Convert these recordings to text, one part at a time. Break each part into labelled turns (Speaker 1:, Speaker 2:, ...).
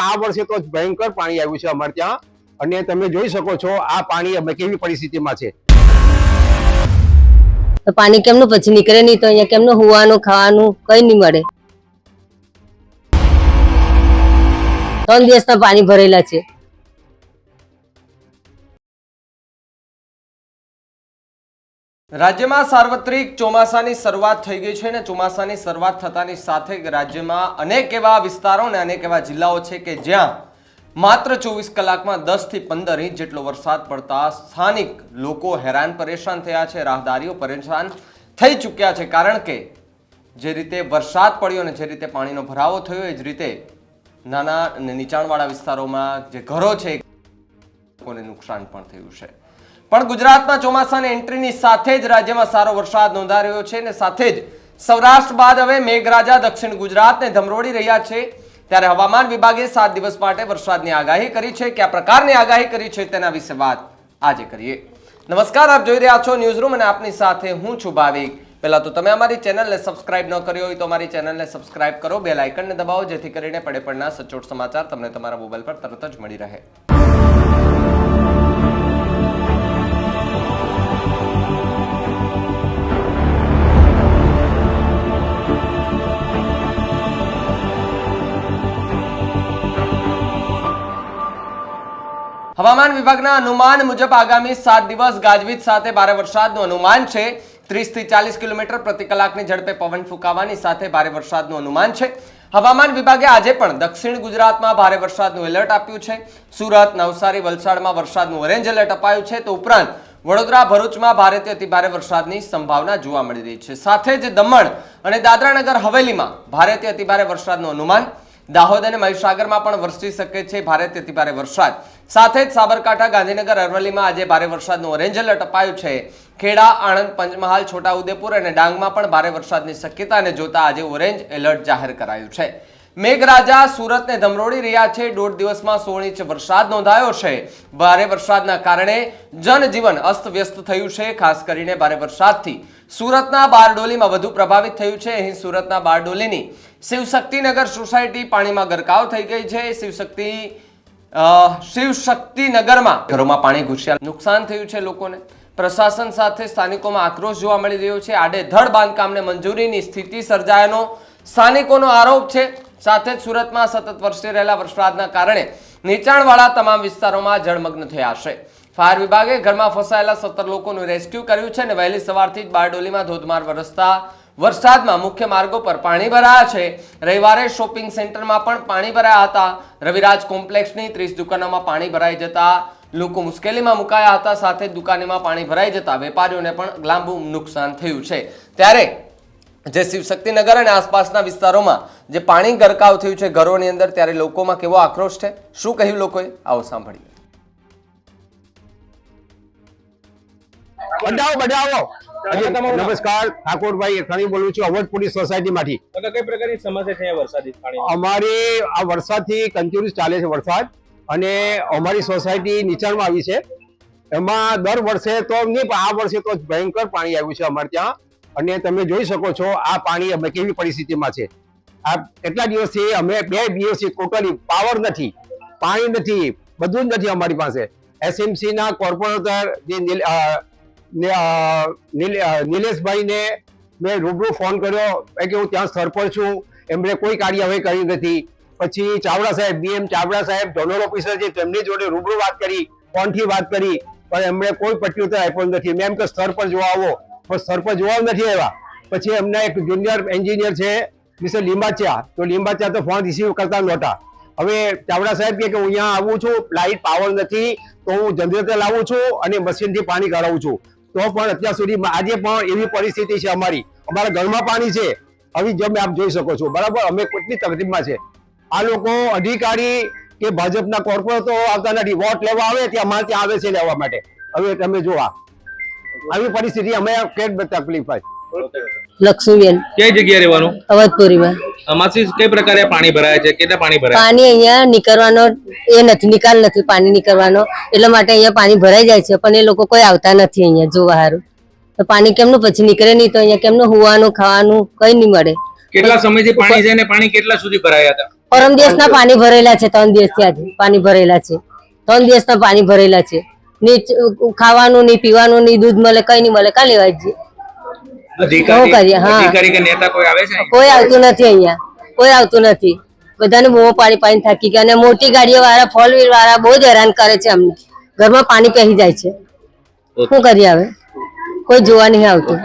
Speaker 1: આ વર્ષે તો ભયંકર પાણી આવ્યું છે અમારે ત્યાં. અને તમે જોઈ શકો છો, આ પાણી અમે કેવી પરિસ્થિતિમાં છે.
Speaker 2: પાણી કેમનું પછી નીકળે નહીં તો અહીંયા કેમનું હોવાનું, ખાવાનું કઈ નહીં મળે. ત્રણ દિવસના પાણી ભરેલા છે.
Speaker 3: રાજ્યમાં સાર્વત્રિક ચોમાસાની શરૂઆત થઈ ગઈ છે અને ચોમાસાની શરૂઆત થતાની સાથે રાજ્યમાં અનેક એવા વિસ્તારો અને અનેક એવા જિલ્લાઓ છે કે જ્યાં માત્ર ચોવીસ કલાકમાં દસથી પંદર ઇંચ જેટલો વરસાદ પડતા સ્થાનિક લોકો હેરાન પરેશાન થયા છે, રાહદારીઓ પરેશાન થઈ ચૂક્યા છે. કારણ કે જે રીતે વરસાદ પડ્યો અને જે રીતે પાણીનો ભરાવો થયો, એ જ રીતે નાના અને નીચાણવાળા વિસ્તારોમાં જે ઘરો છે લોકોને નુકસાન પણ થયું છે. પણ ગુજરાતમાં ચોમાસાની એન્ટ્રીની સાથે જ રાજ્યમાં સારો વરસાદ નોંધાઈ છે અને સાથે જ સૌરાષ્ટ્ર બાદ હવે મેઘરાજા દક્ષિણ ગુજરાતને ધમરોડી રહ્યા છે. ત્યારે હવામાન વિભાગે સાત દિવસ માટે વરસાદની આગાહી કરી છે. કયા પ્રકારની આગાહી કરી છે તેના વિશે વાત આજે કરીએ. નમસ્કાર, આપ જોઈ રહ્યા છો ન્યૂઝ રૂમ અને આપની સાથે હું છું ભાવિક. પહેલા તો તમે અમારી ચેનલને સબસ્ક્રાઇબ ન કરી હોય તો અમારી ચેનલને સબસ્ક્રાઇબ કરો બે લાઇકનને દબાવો, જેથી કરીને પડે પડના સચોટ સમાચાર તમને તમારા મોબાઈલ પર તરત જ મળી રહે. હવામાન વિભાગના અનુમાન મુજબ આગામી સાત દિવસ ગાજવીજ સાથે ભારે વરસાદનું અનુમાન છે. ત્રીસથી ચાલીસ કિલોમીટર પ્રતિ કલાકની ઝડપે પવન ફૂંકાવાની સાથે ભારે વરસાદનું અનુમાન છે. હવામાન વિભાગે આજે પણ દક્ષિણ ગુજરાતમાં ભારે વરસાદનું એલર્ટ આપ્યું છે. સુરત, નવસારી, વલસાડમાં વરસાદનું ઓરેન્જ એલર્ટ અપાયું છે. તો ઉપરાંત, વડોદરા, ભરૂચમાં ભારેથી અતિ ભારે વરસાદની સંભાવના જોવા મળી રહી છે. સાથે જ દમણ અને દાદરાનગર હવેલીમાં ભારેથી અતિ ભારે વરસાદનું અનુમાન. દાહોદ અને મહીસાગરમાં પણ વરસી શકે છે. ભારેથી અતિ ભારે વરસાદ. સાથે જ સાબરકાંઠા, ગાંધીનગર, અરવલ્લીમાં આજે ભારે વરસાદનું ઓરેન્જ એલર્ટ અપાયું છે. ખેડા, આણંદ, પંચમહાલ, છોટાઉદેપુર અને ડાંગમાં પણ ભારે વરસાદની શક્યતાને જોતા આજે ઓરેન્જ એલર્ટ જાહેર કરાયું છે. મેઘરાજા સુરતને ધમરોડી રહ્યા છે. દોઢ દિવસમાં સોળ ઇંચ વરસાદ નોંધાયો છે. ભારે વરસાદના કારણે જનજીવન અસ્તવ્યસ્ત થયું છે. ખાસ કરીને ભારે વરસાદથી સુરતના બારડોલીમાં વધુ પ્રભાવિત થયું છે. અહીં સુરતના બારડોલીની શિવશક્તિનગર સોસાયટી પાણીમાં ગરકાવ થઈ ગઈ છે. શિવશક્તિ અ, નગરમાં ઘરોમાં પાણી ઘૂસ્યા. નુકસાન થયું છે લોકોને. પ્રશાસન સાથે સ્થાનિકોમાં આક્રોશ જોવા મળી રહ્યો છે. આડેધડ બાંધકામને મંજૂરીની સ્થિતિ સર્જાયાનો સ્થાનિકોનો આરોપ છે. સાથે જ સુરતમાં સતત વરસી રહેલા વરસાદના કારણે નીચાણવાળા તમામ વિસ્તારોમાં જળમગ્ન થયા છે. ફાયર વિભાગે ઘરમાં ફસાયેલા સત્તર લોકોનું રેસ્ક્યુ કર્યું છે અને વહેલી સવારથી જ બારડોલીમાં ધોધમાર વરસતા વરસાદમાં મુખ્ય માર્ગો પર પાણી ભરાયા છે. રવિવારે શોપિંગ સેન્ટરમાં પણ પાણી ભરાયા હતા. રવિરાજ કોમ્પ્લેક્સની ત્રીસ દુકાનોમાં પાણી ભરાઈ જતા લોકો મુશ્કેલીમાં મુકાયા હતા. સાથે દુકાનોમાં પાણી ભરાઈ જતા વેપારીઓને પણ લાંબુ નુકસાન થયું છે. ત્યારે જે શિવશક્તિનગર અને આસપાસના વિસ્તારોમાં જે પાણી ગરકાવ થયું છે ઘરોની અંદર, ત્યારે લોકોમાં કેવો આક્રોશ છે? શું કહ્યું લોકોએ? આવો સાંભળીએ.
Speaker 1: બધાઓ બધાઓ નમસ્કાર ઠાકોરભાઈ એખાણી બોલું છું અવધ પોલીસ સોસાયટીમાંથી
Speaker 4: કઈ પ્રકારની સમસ્યા છે વરસાદી પાણી
Speaker 1: અમારી આ વરસાદથી કન્ટિન્યુઅસ ચાલે છે વરસાદ અને અમારી સોસાયટી નીચાણમાં આવી છે. એમાં દર વર્ષે તો નહીં પણ આ વર્ષે તો ભયંકર પાણી આવ્યું છે અમારે ત્યાં. અને તમે જોઈ શકો છો આ પાણી અમે કેવી પરિસ્થિતિમાં છે. આ કેટલા દિવસથી અમે બે દિવસથી ટોટલી પાવર નથી પાણી નથી બધું જ નથી અમારી પાસે. એસએમસી ના કોર્પોરેટર જે નિલેશભાઈને મેં રૂબરૂ ફોન કર્યો કે હું ત્યાં સ્થળ પર છું. એમણે કોઈ કાર્યવાહી કરી નથી. પછી ચાવડા સાહેબ બીએમ ચાવડા સાહેબ, ઝોનલ ઓફિસર છે તેમની જોડે રૂબરૂ વાત કરી, ફોનથી વાત કરી, પણ એમણે કોઈ પ્રત્યુત્તર આપ્યો નથી. મેં એમ કે, સ્થળ પર જોવા આવો. પણ સ્થળ પર જોવા નથી આવ્યા. પછી એમના એક જુનિયર એન્જિનિયર છે, મિસ્ટર લીંબાચિયા. તો લીંબાચિયા તો ફોન રિસીવ કરતા નહોતા. હવે ચાવડા સાહેબ કે, હું અહીંયા આવું છું. લાઇટ પાવર નથી. તો હું જનરેટર લાવું છું અને મશીનથી પાણી કાઢાવું છું. તો પણ અત્યાર સુધી આજે પણ એવી પરિસ્થિતિ છે અમારી. અમારા ઘરમાં પાણી છે. હવે જેમ આપ જોઈ શકો છો બરાબર? અમે કેટલી તકલીફમાં છે. આ લોકો અધિકારી કે ભાજપના કોર્પોરેટરો આવતા નથી. વોટ લેવા આવે ત્યાં અમારે ત્યાં આવે છે લેવા માટે. હવે તમે જોવા. આવી પરિસ્થિતિ અમે કેટલી તકલીફ હોય
Speaker 2: લક્ષ્મીબેન.
Speaker 4: કઈ જગ્યાએ રહેવાનું?
Speaker 2: અવધપુરીમાં.
Speaker 4: આમાંથી કઈ પ્રકારે પાણી ભરાય છે? કેટલા પાણી ભરાય
Speaker 2: પાણી અહીંયા નીકળવાનો એ નથી નિકાલ નથી પાણી નીકળવાનો. એટલા માટે અહીંયા પાણી ભરાઈ જાય છે પણ એ લોકો કોઈ આવતા નથી અહીંયા જોવા હારું. તો પાણી કેમનું પછી નીકળે નહીં તો અહીંયા કેમનું હોવાનું ખાવાનું કઈ નહીં મળે.
Speaker 4: કેટલા સમયથી પાણી છે ને પાણી કેટલા સુધી ભરાયા હતા?
Speaker 2: પરમ દિવસના પાણી ભરેલા છે ત્રણ દિવસથી આજે પાણી ભરેલા છે. ત્રણ દિવસના પાણી ભરેલા છે. ની ખાવાનું નહીં પીવાનું નહીં દૂધ મળે કઈ નહીં મળે કા લેવા જઈએ
Speaker 4: અધિકારી
Speaker 2: શું કરીએ? હા.
Speaker 4: અધિકારી કે નેતા કોઈ આવે છે?
Speaker 2: કોઈ આવતું નથી અહીંયા. કોઈ આવતું નથી. બધાને બહુ પાણી પાણી થાકી ગયા. અને મોટી ગાડીઓ વાળા ફોર વ્હીલ વાળા બહુ જ હેરાન કરે છે અમને. ઘરમાં પાણી પહેરી જાય છે. શું કરીએ હવે? કોઈ જોવા નહીં આવતું.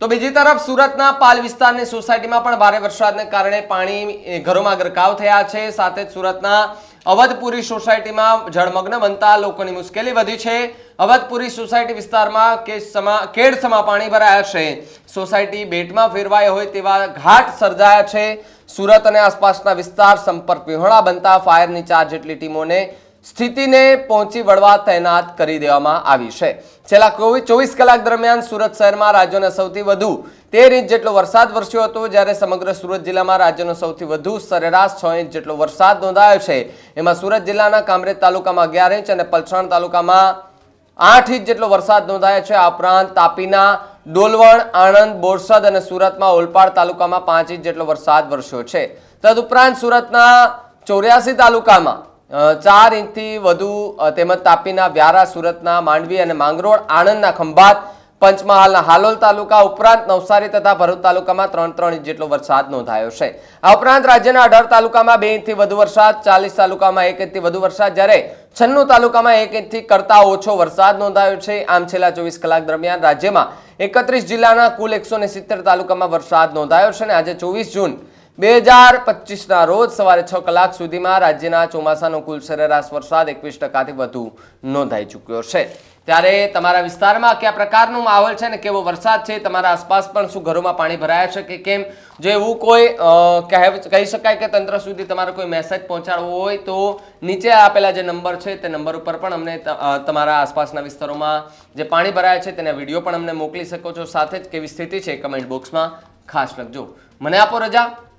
Speaker 3: તો બીજી તરફ સુરતના પાલ વિસ્તારની સોસાયટીમાં પણ ભારે વરસાદને કારણે પાણી ઘરોમાં ગરકાવ થયા છે. સાથે જ સુરતના અવધપુરી સોસાયટીમાં જળમગ્ન બનતા લોકોની મુશ્કેલી વધી છે. અવધપુરી સોસાયટી વિસ્તારમાં કે કેસમા કેડસમાં પાણી ભરાયા છે. સોસાયટી બેટમાં ફેરવાય હોય તેવા ઘાટ સર્જાયા છે. સુરત અને આસપાસના વિસ્તાર સંપર્ક વિહોણા બનતા ફાયરની ચાર જેટલી ટીમોને સ્થિતિને પહોંચી વળવા તૈનાત કરી દેવામાં આવી છે. છેલ્લા ચોવીસ કલાક દરમિયાન સુરત શહેરમાં રાજ્યનો સૌથી વધુ તેર ઇંચ જેટલો વરસાદ વરસ્યો હતો, જ્યારે સમગ્ર સુરત જિલ્લામાં રાજ્યનો સૌથી વધુ સરેરાશ છ ઇંચ જેટલો વરસાદ નોંધાયો છે. એમાં સુરત જિલ્લાના કામરેજ તાલુકામાં અગિયાર ઇંચ અને પલસાણ તાલુકામાં આઠ ઇંચ જેટલો વરસાદ નોંધાયો છે. આ ઉપરાંત તાપીના, ડોલવણ, આણંદ, બોરસદ અને સુરતમાં ઓલપાડ તાલુકામાં પાંચ ઇંચ જેટલો વરસાદ વરસ્યો છે. તદુપરાંત સુરતના ચોર્યાસી તાલુકામાં ચાર ઇંચથી વધુ તેમજ તાપીના વ્યારા, સુરતના માંડવી અને માંગરોળ, આણંદના ખંભાત, પંચમહાલના હાલોલ તાલુકા ઉપરાંત નવસારી તથા ભરૂચ તાલુકામાં ત્રણ ત્રણ ઇંચ જેટલો વરસાદ નોંધાયો છે. આ ઉપરાંત રાજ્યના અઢાર તાલુકામાં બે ઇંચથી વધુ વરસાદ, ચાલીસ તાલુકામાં એક ઇંચથી વધુ વરસાદ. જ્યારે છન્નું તાલુકામાં એક ઇંચથી કરતા ઓછો વરસાદ નોંધાયો છે. આમ છેલ્લા ચોવીસ કલાક દરમિયાન રાજ્યમાં એકત્રીસ જિલ્લાના કુલ એકસો તાલુકામાં વરસાદ નોંધાયો છે અને આજે ચોવીસ જૂન બે હજાર પચીસના રોજ સવારે છ કલાક સુધીમાં રાજ્યના ચોમાસાનો કુલ સરેરાશ વરસાદ એકવીસ ટકાથી વધુ નોંધાઈ ચૂક્યો છે. ત્યારે તમારા વિસ્તારમાં કયા પ્રકારનું માહોલ છે ને કેવો વરસાદ છે? તમારા આસપાસ પણ શું ઘરોમાં પાણી ભરાયા છે કે કેમ? જો એવું કોઈ કહી શકાય કે તંત્ર સુધી તમારો કોઈ મેસેજ પહોંચાડવો હોય તો નીચે આપેલા જે નંબર છે તે નંબર ઉપર પણ અમને તમારા આસપાસના વિસ્તારોમાં જે પાણી ભરાયા છે તેના વીડિયો પણ અમને મોકલી શકો છો. સાથે જ કેવી સ્થિતિ છે કમેન્ટ બોક્સમાં ખાસ લખજો મને આપો રજા.